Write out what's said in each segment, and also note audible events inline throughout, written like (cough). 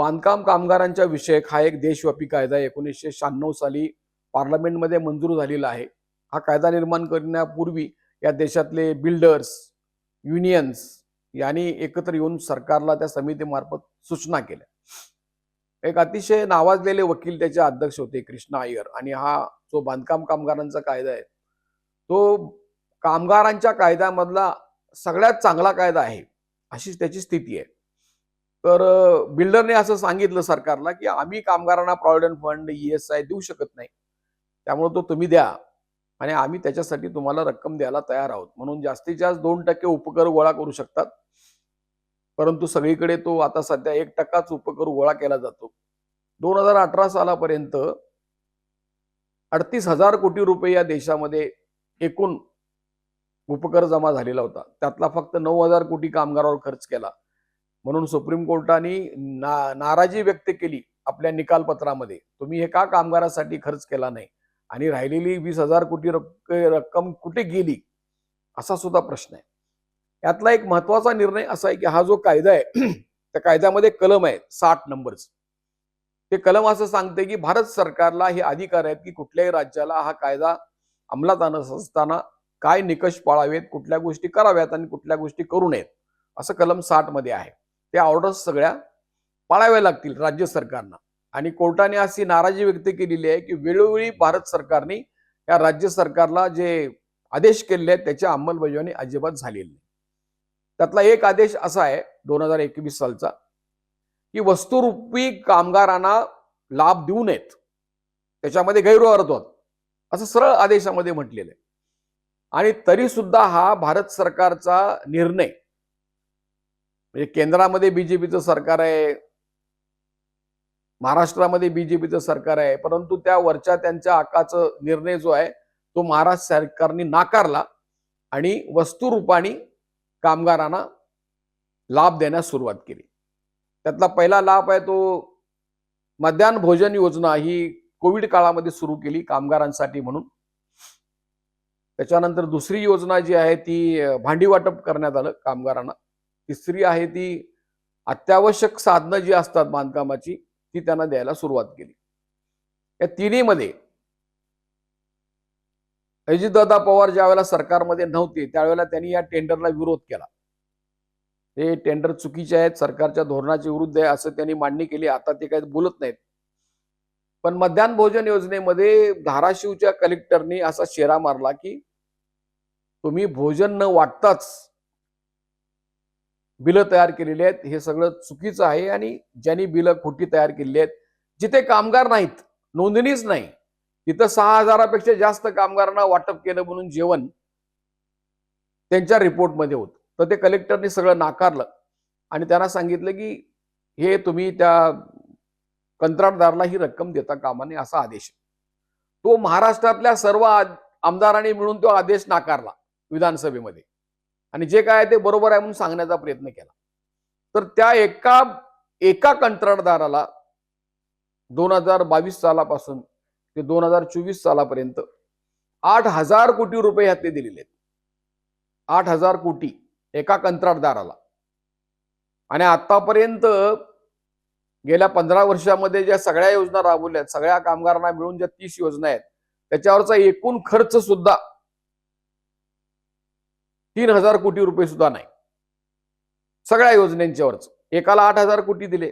बांधकाम कामगारांच्या विषयक हा एक देशव्यापी कायदा एकोणीसशे शहाण्णव साली पार्लमेंटमध्ये मंजूर झालेला आहे. हा कायदा निर्माण करण्यापूर्वी या देशातले बिल्डर्स युनियन्स यांनी एकत्र येऊन सरकारला त्या समितीमार्फत सूचना केल्या. एक अतिशय नावाजलेले वकील त्याचे अध्यक्ष होते कृष्णा अय्यर आणि हा जो बांधकाम कामगारांचा कायदा आहे तो कामगारांच्या कायद्यामधला सगळ्यात चांगला कायदा आहे अशी त्याची स्थिती आहे. तर बिल्डरने असं सांगितलं सरकारला की आम्ही कामगारांना provident fund E S I देऊ शकत नाही. त्यामुळे तो तुम्ही द्या आणि आम्ही त्याच्यासाठी तुम्हाला रक्कम द्यायला तयार आहोत. म्हणून जास्तीत जास्त दोन टक्के उपकर गोळा करू शकतात. परंतु सगळीकडे तो आता सध्या एक टक्काच उपकर गोळा केला जातो. दोन हजार अठरा सालापर्यंत अडतीस हजार कोटी रुपये या देशामध्ये एकूण उपकर जमा झालेला होता. त्यातला फक्त नऊ हजार कोटी कामगारावर खर्च केला. म्हणून सुप्रीम कोर्टाने ना नाराजी व्यक्त केली आपल्या निकालपत्रामध्ये. तुम्ही हे का कामगारासाठी खर्च केला नाही? आणि राहिलेली वीस हजार कोटी रक्क- रक्कम कुठे गेली? असा सुद्धा प्रश्न आहे. यातला एक महत्त्वाचा निर्णय असा आहे की हा जो कायदा आहे (clears throat) त्या कायद्यामध्ये कलम आहे साठ नंबरच ते कलम असं सांगते की भारत सरकारला हे अधिकार आहेत की कुठल्याही राज्याला हा कायदा अंमलात आणत असताना काय निकष पाळावेत कुठल्या गोष्टी कराव्यात आणि कुठल्या गोष्टी करू नयेत असं कलम साठमध्ये आहे. त्या ऑर्डर्स सगळ्या पाळाव्या लागतील राज्य सरकारना. आणि कोर्टाने अशी नाराजी व्यक्त केलेली आहे की वेळोवेळी भारत सरकारने या राज्य सरकारला जे आदेश केलेले आहेत त्याची अंमलबजावणी अजिबात झालेली नाही. त्यातला एक आदेश असा आहे दोन हजार एकवीस सालचा की वस्तुरूपी कामगारांना लाभ देऊ नयेत. त्याच्यामध्ये गैरव्यवहार होत. असं सरळ आदेशामध्ये म्हटलेलं आहे. आणि तरी सुद्धा हा भारत सरकारचा निर्णय म्हणजे केंद्रामध्ये बीजेपीचं सरकार आहे महाराष्ट्रामध्ये बीजेपीचं सरकार आहे परंतु त्या वरच्या त्यांच्या आकाचा निर्णय जो आहे तो महाराष्ट्र सरकारने नाकारला आणि वस्तुरूपाने कामगारांना लाभ देण्यास सुरुवात केली. त्यातला पहिला लाभ आहे तो मध्यान्ह भोजन योजना ही कोविड काळामध्ये सुरू केली कामगारांसाठी म्हणून. त्याच्यानंतर दुसरी योजना जी आहे ती भांडी वाटप करण्यात आलं कामगारांना. तिसरी आहे ती अत्यावश्यक साधनं जी असतात बांधकामाची ती त्यांना द्यायला सुरुवात केली. या तिन्हीमध्ये अजितदादा पवार ज्यावेळेला सरकारमध्ये नव्हते त्यावेळेला त्यांनी या टेंडरला विरोध केला. हे टेंडर चुकीचे आहेत सरकारच्या धोरणाच्या विरुद्ध आहे असं त्यांनी मांडणी केली आता ते काही बोलत नाहीत. पण मध्यान्ह भोजन योजनेमध्ये धाराशिवच्या कलेक्टरनी असा शेरा मारला की तुम्ही भोजन न वाटताच बिलं तयार केलेली आहेत. हे सगळं चुकीचं आहे आणि ज्यांनी बिलं खोटी तयार केलेली आहेत जिथे कामगार नाहीत नोंदणीच नाही तिथं सहा हजारापेक्षा जास्त कामगारांना वाटप केलं म्हणून जेवण त्यांच्या रिपोर्टमध्ये होतं. तर ते कलेक्टरने सगळं नाकारलं आणि त्यांना सांगितलं की हे तुम्ही त्या कंत्राटदाराला ही रक्कम देता कामा नये असा आदेश तो महाराष्ट्रातल्या सर्व आमदारांनी मिळून तो आदेश नाकारला विधानसभेमध्ये. आणि जे काय ते बरोबर आहे म्हणून सांगण्याचा प्रयत्न केला. तर त्या एका एका कंत्राटदाराला दोन हजार बावीस सालापासून ते दोन हजार चोवीस सालापर्यंत आठ हजार कोटी रुपये ह्यातले दिलेले आहेत. आठ हजार कोटी एका कंत्राटदाराला. आणि आतापर्यंत गेल्या पंधरा वर्षामध्ये ज्या सगळ्या योजना राबवल्या आहेत सगळ्या कामगारांना मिळून ज्या तीस योजना आहेत त्याच्यावरचा एकूण खर्च सुद्धा तीन हजार कोटी रुपये सुद्धा नाही. सगळ्या योजनेंच्यावरच एकाला आठ हजार कोटी दिले.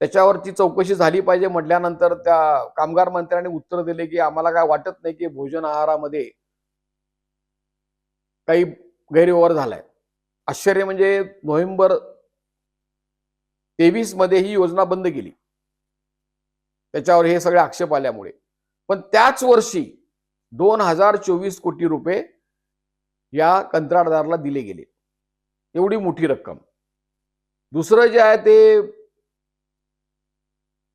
त्याच्यावरची चौकशी झाली पाहिजे म्हटल्यानंतर त्या कामगार मंत्र्यांनी उत्तर दिले की आम्हाला काय वाटत नाही की भोजन आहारामध्ये काही गैरव्यवहार झालाय. आश्चर्य म्हणजे नोव्हेंबर तेवीसमध्ये ही योजना बंद केली. त्याच्यावर हे सगळे आक्षेप आल्यामुळे. पण त्याच वर्षी दोन हजार चोवीस कोटी रुपये या कंत्राटदाराला दिले गेले. एवढी मोठी रक्कम. दुसरं जे आहे ते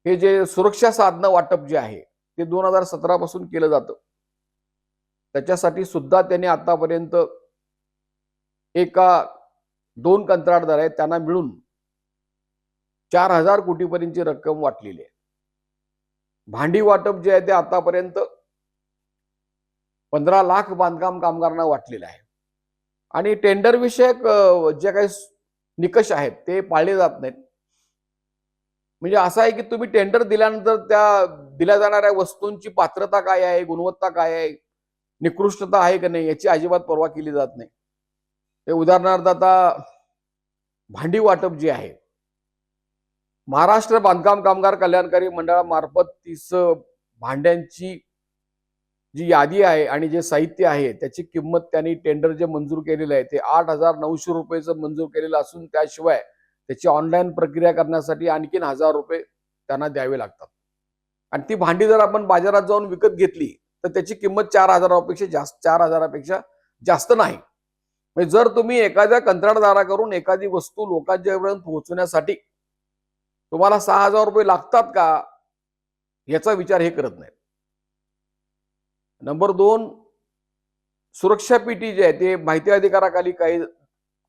हे जे सुरक्षा साधनं वाटप जे आहे ते दोन हजार सतरा पासून केलं जातं. त्याच्यासाठी सुद्धा त्यांनी आतापर्यंत एका दोन कंत्राटदार आहेत त्यांना मिळून चार हजार कोटीपर्यंतची रक्कम वाटलेली आहे. भांडी वाटप जे आहे ते आतापर्यंत पंधरा लाख बांधकाम कामगारांना वाटलेलं आहे. आणि टेंडर विषयक जे काही निकष आहेत ते पाळले जात नाहीत. म्हणजे असं आहे की तुम्ही टेंडर दिल्यानंतर त्या दिल्या जाणाऱ्या वस्तूंची पात्रता काय आहे गुणवत्ता काय आहे निकृष्टता आहे का नाही याची अजिबात पर्वा केली जात नाही. ते उदाहरणार्थ आता भांडी वाटप जे आहे महाराष्ट्र बांधकाम कामगार कल्याणकारी मंडळामार्फत तीस भांड्यांची जी यादी आहे आणि जे साहित्य आहे त्याची किंमत त्यांनी टेंडर जे मंजूर केलेलं आहे ते आठ हजार नऊशे रुपयेचं मंजूर केलेलं असून त्याशिवाय त्याची ऑनलाईन प्रक्रिया करण्यासाठी आणखीन हजार रुपये त्यांना द्यावे लागतात. आणि ती भांडी जर आपण बाजारात जाऊन विकत घेतली तर त्याची किंमत चार हजारापेक्षा जास्त चार हजारापेक्षा जास्त नाही. म्हणजे जर तुम्ही एखाद्या कंत्राटदाराकडून एखादी वस्तू लोकांच्यापर्यंत पोहोचवण्यासाठी तुम्हाला सहा हजार रुपये लागतात का याचा विचार हे करत नाहीत. नंबर दोन सुरक्षा पेटी जे आहे ते माहिती अधिकाराखाली काही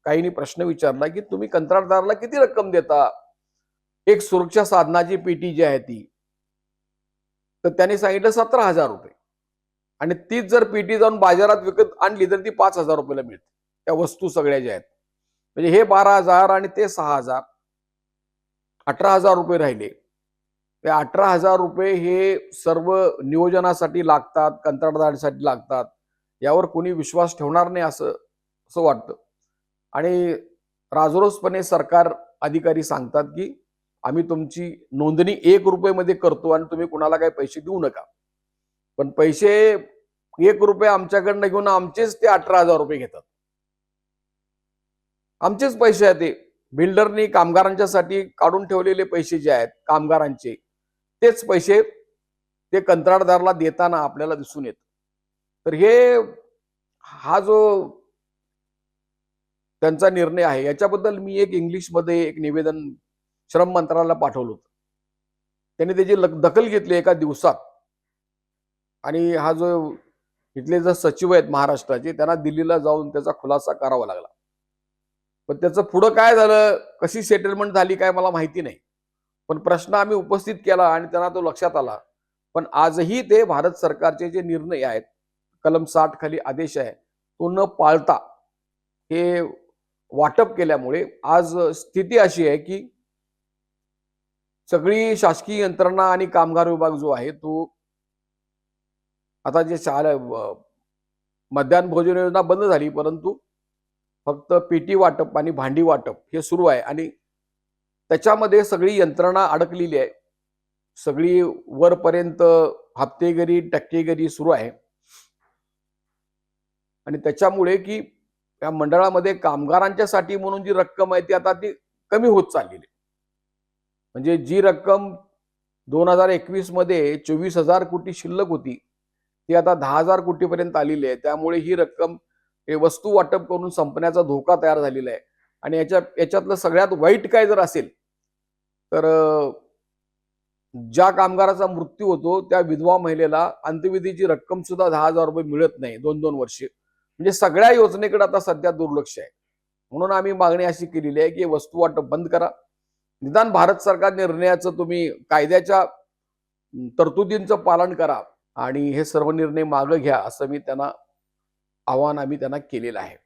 काहींनी प्रश्न विचारला की तुम्ही कंत्राटदाराला किती रक्कम देता? एक सुरक्षा साधनाची पेटी जी आहे ती. तर त्यांनी सांगितलं सतरा हजार रुपये. आणि तीच जर पेटी जाऊन बाजारात विकत आणली तर ती पाच हजार रुपयाला मिळते. त्या वस्तू सगळ्या ज्या आहेत. म्हणजे हे बारा हजार आणि ते सहा हजार. अठरा हजार रुपये राहिले. ते अठरा हजार रुपये हे सर्व नियोजनासाठी लागतात कंत्राटदारीसाठी लागतात यावर कोणी विश्वास ठेवणार नाही असं असं वाटतं. आणि राजरोसपणे सरकार अधिकारी सांगतात की आम्ही तुमची नोंदणी एक रुपयेमध्ये करतो आणि तुम्ही कुणाला काही पैसे देऊ नका. पण पैसे एक रुपये आमच्याकडनं घेऊन आमचेच ते अठरा हजार रुपये घेतात. आमचेच पैसे आहेत ते. बिल्डरनी कामगारांच्यासाठी काढून ठेवलेले पैसे जे आहेत कामगारांचे तेच पैसे ते कंत्राटदाराला देताना आपल्याला दिसून येत. तर हे हा जो त्यांचा निर्णय आहे याच्याबद्दल मी एक इंग्लिशमध्ये एक निवेदन श्रम मंत्रालयाला पाठवलं होतं. त्यांनी त्याची लक- दखल घेतली एका दिवसात. आणि हा जो इथले जे सचिव आहेत महाराष्ट्राचे त्यांना दिल्लीला जाऊन त्याचा खुलासा करावा लागला. पण त्याचं पुढं काय झालं कशी सेटलमेंट झाली काय मला माहिती नाही. पण प्रश्न आम्ही उपस्थित केला आणि त्यांना तो लक्षात आला. पण आजही ते भारत सरकारचे जे निर्णय आहेत कलम साठ खाली आदेश आहे तो न पाळता हे वाटप केल्यामुळे आज स्थिती अशी आहे की सगळी शासकीय यंत्रणा आणि कामगार विभाग जो आहे तो आता जे शाळा मध्यान्ह भोजन योजना बंद झाली परंतु फक्त पेटी वाटप आणि भांडी वाटप हे सुरू आहे. आणि त्याच्यामध्ये सगळी यंत्रणा अडकलेली आहे. सगळी वरपर्यंत हप्तेगरी टक्केगरी सुरू आहे. आणि त्याच्यामुळे की या मंडळामध्ये कामगारांच्यासाठी म्हणून जी रक्कम आहे ती आता ती कमी होत चाललेली आहे. म्हणजे जी रक्कम दोन हजार एकवीसमध्ये चोवीस हजार कोटी शिल्लक होती ती आता दहा हजार कोटीपर्यंत आलेली आहे. त्यामुळे ही रक्कम हे वस्तू वाटप करून संपण्याचा धोका तयार झालेला आहे. आणि याच्या याच्यातलं सगळ्यात वाईट काय जर असेल तर ज्या कामगाराचा मृत्यू होतो त्या विधवा महिलेला अंत्यविधीची रक्कम सुद्धा दहा हजार रुपये मिळत नाही दोन दोन वर्षे. म्हणजे सगळ्या योजनेकडे आता सध्या दुर्लक्ष आहे. म्हणून आम्ही मागणी अशी केलेली आहे की वस्तू वाटप बंद करा. निदान भारत सरकार निर्णयाचं तुम्ही कायद्याच्या तरतुदींचं पालन करा आणि हे सर्व निर्णय मागं घ्या असं मी त्यांना आव्हान आम्ही त्यांना केलेलं आहे.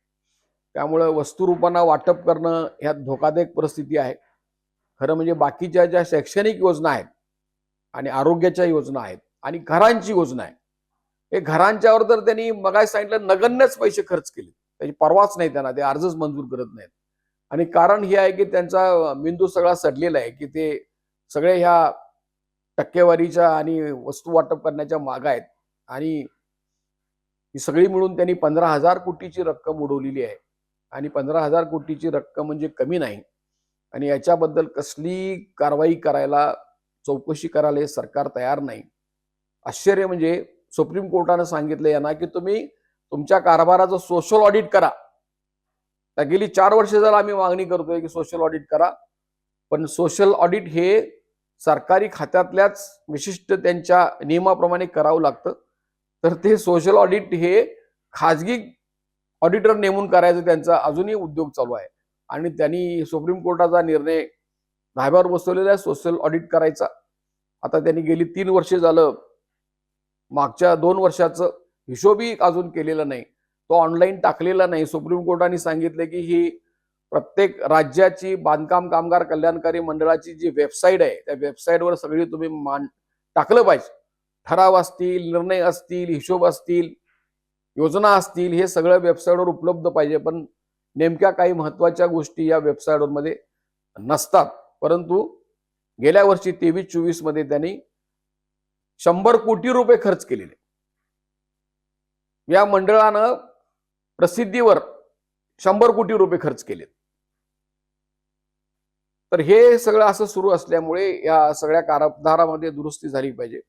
त्यामुळं वस्तुरूपांना वाटप करणं ह्यात धोकादायक परिस्थिती आहे. खरं म्हणजे बाकीच्या ज्या शैक्षणिक योजना आहेत आणि आरोग्याच्या योजना आहेत आणि घरांची योजना आहे हे घरांच्यावर तर त्यांनी मगाय सांगितलं नगण्यच पैसे खर्च केले त्याची परवाच नाही त्यांना ते अर्जच मंजूर करत नाहीत. आणि कारण हे आहे की त्यांचा मेंदू सगळा सडलेला आहे की ते सगळे ह्या टक्केवारीच्या आणि वस्तू वाटप करण्याच्या माग आहेत. आणि ही सगळी मिळून त्यांनी पंधरा हजार कोटीची रक्कम उडवलेली आहे. आणि पंधरा हजार कोटीची रक्कम म्हणजे कमी नाही. आणि याच्याबद्दल कसली कारवाई करायला चौकशी करायला हे सरकार तयार नाही. आश्चर्य म्हणजे सुप्रीम कोर्टानं सांगितलं यांना की तुम्ही तुमच्या कारभाराचं सोशल ऑडिट करा. त्या गेली चार वर्ष झालं आम्ही मागणी करतोय की सोशल ऑडिट करा. पण सोशल ऑडिट हे सरकारी खात्यातल्याच विशिष्ट त्यांच्या नियमाप्रमाणे करावं लागतं. तर ते सोशल ऑडिट हे खाजगी ऑडिटर नेमून करायचं त्यांचा अजूनही उद्योग चालू आहे. आणि त्यांनी सुप्रीम कोर्टाचा निर्णय धाब्यावर बसवलेला आहे सोशल ऑडिट करायचा. आता त्यांनी गेली तीन वर्षे झालं. मागच्या दोन वर्षाचं हिशोबी अजून केलेला नाही. तो ऑनलाईन टाकलेला नाही. सुप्रीम कोर्टाने सांगितलं की ही प्रत्येक राज्याची बांधकाम कामगार कल्याणकारी मंडळाची जी वेबसाईट आहे त्या वेबसाईटवर सगळी तुम्ही मान टाकलं पाहिजे. ठराव असतील निर्णय असतील हिशोब असतील योजना असतील हे सगळं वेबसाईटवर उपलब्ध पाहिजे पण नेमक्या काही महत्त्वाच्या गोष्टी या वेबसाईटवरमध्ये नसतात. परंतु गेल्या वर्षी तेवीस चोवीसमध्ये त्यांनी शंभर कोटी रुपये खर्च केलेले. या मंडळानं प्रसिद्धीवर शंभर कोटी रुपये खर्च केलेत. तर हे सगळं असं सुरू असल्यामुळे या सगळ्या कारभारामध्ये दुरुस्ती झाली पाहिजे.